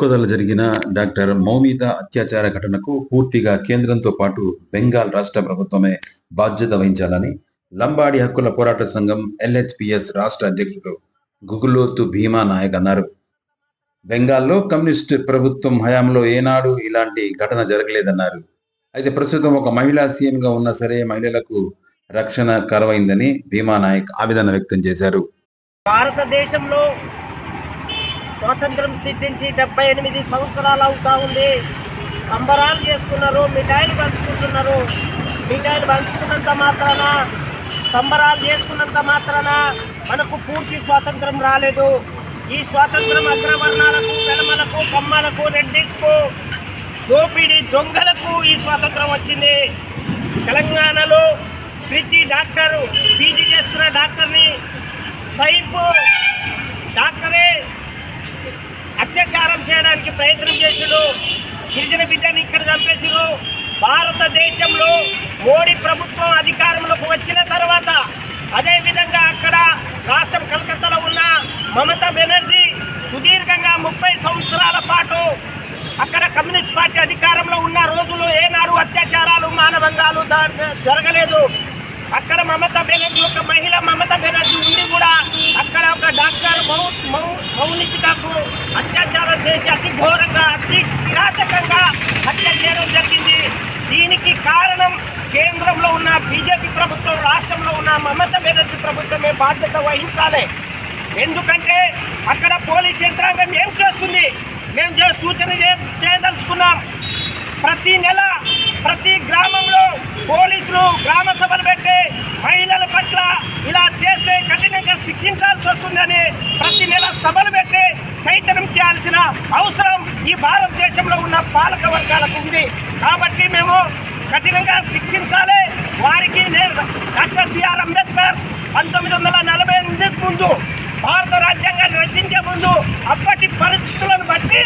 కుదల జరిగిన డాక్టర్ మౌమీద అత్యాచార ఘటనకు పూర్తిగా కేంద్రంతో పాటు బెంగాల్ రాష్ట్ర ప్రభుత్వమే బాధ్యత వహించాలని లంబాడి హక్కుల పోరాట సంఘం ఎల్హెచ్పిఎస్ రాష్ట్ర అధ్యక్షుడు గుగులోతు భీమా నాయక్ అన్నారు. బెంగాల్లో కమ్యూనిస్ట్ ప్రభుత్వం హయాంలో ఏనాడు ఇలాంటి ఘటన జరగలేదన్నారు. అయితే ప్రస్తుతం ఒక మహిళా సీఎంగా ఉన్నా సరే మహిళలకు రక్షణ కరువైందని భీమా నాయక్ ఆవేదన వ్యక్తం చేశారు. భారతదేశంలో స్వాతంత్రం సిద్ధించి డెబ్బై ఎనిమిది సంవత్సరాలు అవుతా ఉంది. సంబరాలు చేసుకున్నారు మిఠాయిలు పంచుకుంటున్నారు. మిఠాయిలు పంచుకున్నంత మాత్రాన సంబరాలు చేసుకున్నంత మాత్రాన మనకు పూర్తి స్వాతంత్రం రాలేదు. ఈ స్వాతంత్రం అగ్రవర్ణాలకు పెలమలకు కమ్మలకు రెడ్డిస్కు దోపిడీ దొంగలకు ఈ స్వాతంత్రం వచ్చింది. తెలంగాణలో ప్రతి డాక్టరు పీజీ చేస్తున్న డాక్టర్ని సైపు అత్యాచారం చేయడానికి ప్రయత్నం చేసిరు గిరిజన బిడ్డని ఇక్కడ చంపేసిరు భారతదేశంలో మోడీ ప్రభుత్వం అధికారంలోకి వచ్చిన తర్వాత అదేవిధంగా అక్కడ రాష్ట్రం కలకత్తాలో ఉన్న మమతా బెనర్జీ సుదీర్ఘంగా ముప్పై సంవత్సరాల పాటు అక్కడ కమ్యూనిస్ట్ పార్టీ అధికారంలో ఉన్న రోజులు ఏనాడు అత్యాచారాలు మానవంగాలు జరగలేదు. అక్కడ మమతా బెనర్జీ ఒక మహిళ మమతా బెనర్జీ ఉండి కూడా అక్కడ ఒక డాక్టర్ మౌ మౌ మౌనికకు అత్యా చేసి అతి ఘోరంగా అతి కిరాతకంగా హత్య చేయడం జరిగింది. దీనికి కారణం కేంద్రంలో ఉన్న బీజేపీ ప్రభుత్వం రాష్ట్రంలో ఉన్న మమతా బెనర్జీ ప్రభుత్వమే బాధ్యత వహించాలి. ఎందుకంటే అక్కడ పోలీస్ యంత్రాంగం ఏం చేస్తుంది? మేము సూచన చేయదలుచుకున్నాం. ప్రతి నెల ప్రతి గ్రామంలో పోలీసులు గ్రామ సభలు పెట్టి మహిళల పట్ల ఇలా చేస్తే కఠినంగా శిక్షించాల్సి వస్తుందని ప్రతి నెల సభలు పెట్టి చైతన్యం చేయాల్సిన అవసరం ఈ భారతదేశంలో ఉన్న పాలక వర్గాలకు ఉంది. కాబట్టి మేము కఠినంగా శిక్షించాలి. వారికి డాక్టర్ బిఆర్ అంబేద్కర్ పంతొమ్మిది వందల నలభై ఎనిమిది ముందు భారత రాజ్యాంగాన్ని రచించే ముందు అప్పటి పరిస్థితులను బట్టి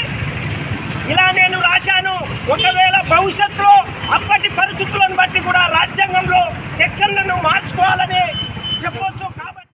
ఇలా నేను రాశాను. ఒకవేళ భవిష్యత్తులో అప్పటి పరిస్థితులను బట్టి కూడా రాజ్యాంగం